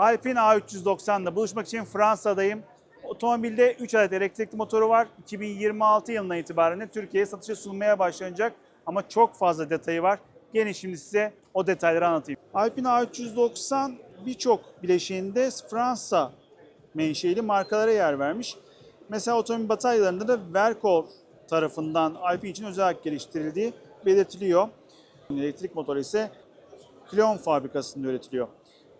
Alpine A390'da buluşmak için Fransa'dayım. Otomobilde 3 adet elektrikli motoru var. 2026 yılından itibaren de Türkiye'ye satışa sunulmaya başlanacak. Ama çok fazla detayı var. Gelin şimdi size o detayları anlatayım. Alpine A390 birçok bileşiğinde Fransa menşeli markalara yer vermiş. Mesela otomobil bataryalarında da Verkor tarafından Alpine için özel geliştirildiği belirtiliyor. Elektrik motoru ise Cleon fabrikasında üretiliyor.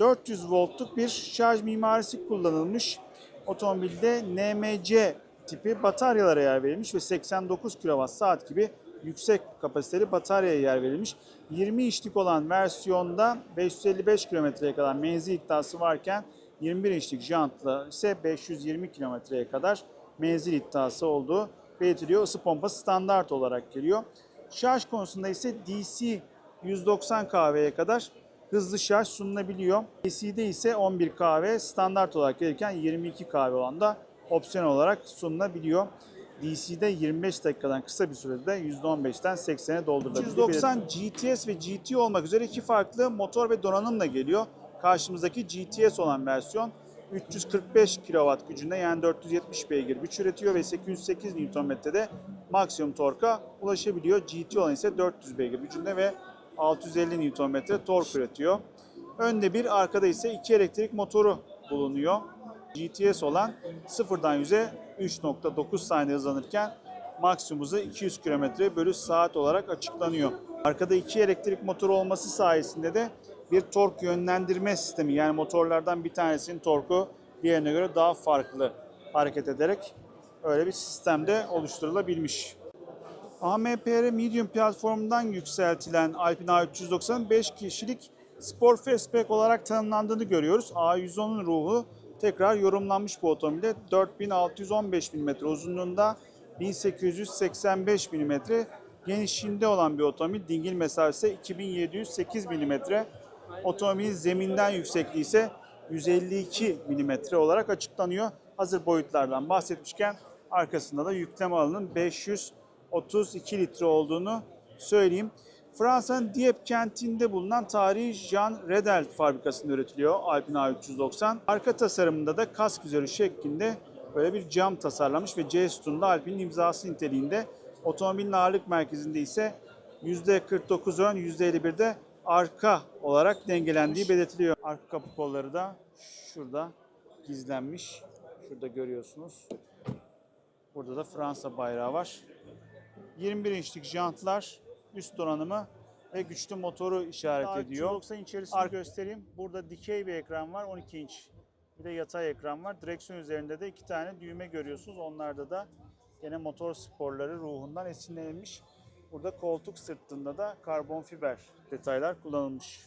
400 voltluk bir şarj mimarisi kullanılmış. Otomobilde NMC tipi bataryalara yer verilmiş ve 89 kWh gibi yüksek kapasiteli bataryaya yer verilmiş. 20 inçlik olan versiyonda 555 kilometreye kadar menzil iddiası varken 21 inçlik jantla ise 520 kilometreye kadar menzil iddiası olduğu belirtiliyor. Isı pompası standart olarak geliyor. Şarj konusunda ise DC 190 kW'ye kadar hızlı şarj sunulabiliyor. AC'de ise 11 kW standart olarak gelirken 22 kW olan da opsiyon olarak sunulabiliyor. DC'de 25 dakikadan kısa bir sürede %15'ten 80'e doldurulabiliyor. 190 GTS ve GT olmak üzere iki farklı motor ve donanımla geliyor. Karşımızdaki GTS olan versiyon 345 kW gücünde yani 470 beygir güç üretiyor ve 808 Nm'de maksimum torka ulaşabiliyor. GT olan ise 400 beygir gücünde ve 650 Nm tork üretiyor. Önde bir, arkada ise iki elektrik motoru bulunuyor. GTS olan sıfırdan 100'e 3.9 saniye hızlanırken maksimum hızı 200 km bölü saat olarak açıklanıyor. Arkada iki elektrik motoru olması sayesinde de bir tork yönlendirme sistemi yani motorlardan bir tanesinin torku diğerine göre daha farklı hareket ederek öyle bir sistemde oluşturulabilmiş. AMPR Medium platformundan yükseltilen Alpine A390'ın 5 kişilik spor fastback olarak tanımlandığını görüyoruz. A110'un ruhu tekrar yorumlanmış bu otomobilde. 4615 mm uzunluğunda 1885 mm genişliğinde olan bir otomobil. Dingil mesafesi 2708 mm. Otomobilin zeminden yüksekliği ise 152 mm olarak açıklanıyor. Hazır boyutlardan bahsetmişken arkasında da yükleme alanının 532 litre olduğunu söyleyeyim. Fransa'nın Dieppe kentinde bulunan tarihi Jean Redel fabrikasında üretiliyor Alpine A390. Arka tasarımında da kask üzeri şeklinde böyle bir cam tasarlanmış ve C sütununda Alpine'in imzası niteliğinde. Otomobilin ağırlık merkezinde ise %49 ön, %51'de arka olarak dengelendiği belirtiliyor. Arka kapı kolları da şurada gizlenmiş. Şurada görüyorsunuz. Burada da Fransa bayrağı var. 21 inçlik jantlar, üst donanımı ve güçlü motoru işaret ediyor. 90 içerisini göstereyim. Burada dikey bir ekran var 12 inç. Bir de yatay ekran var. Direksiyon üzerinde de iki tane düğme görüyorsunuz. Onlarda da gene motor sporları ruhundan esinlenilmiş. Burada koltuk sırtında da karbon fiber detaylar kullanılmış.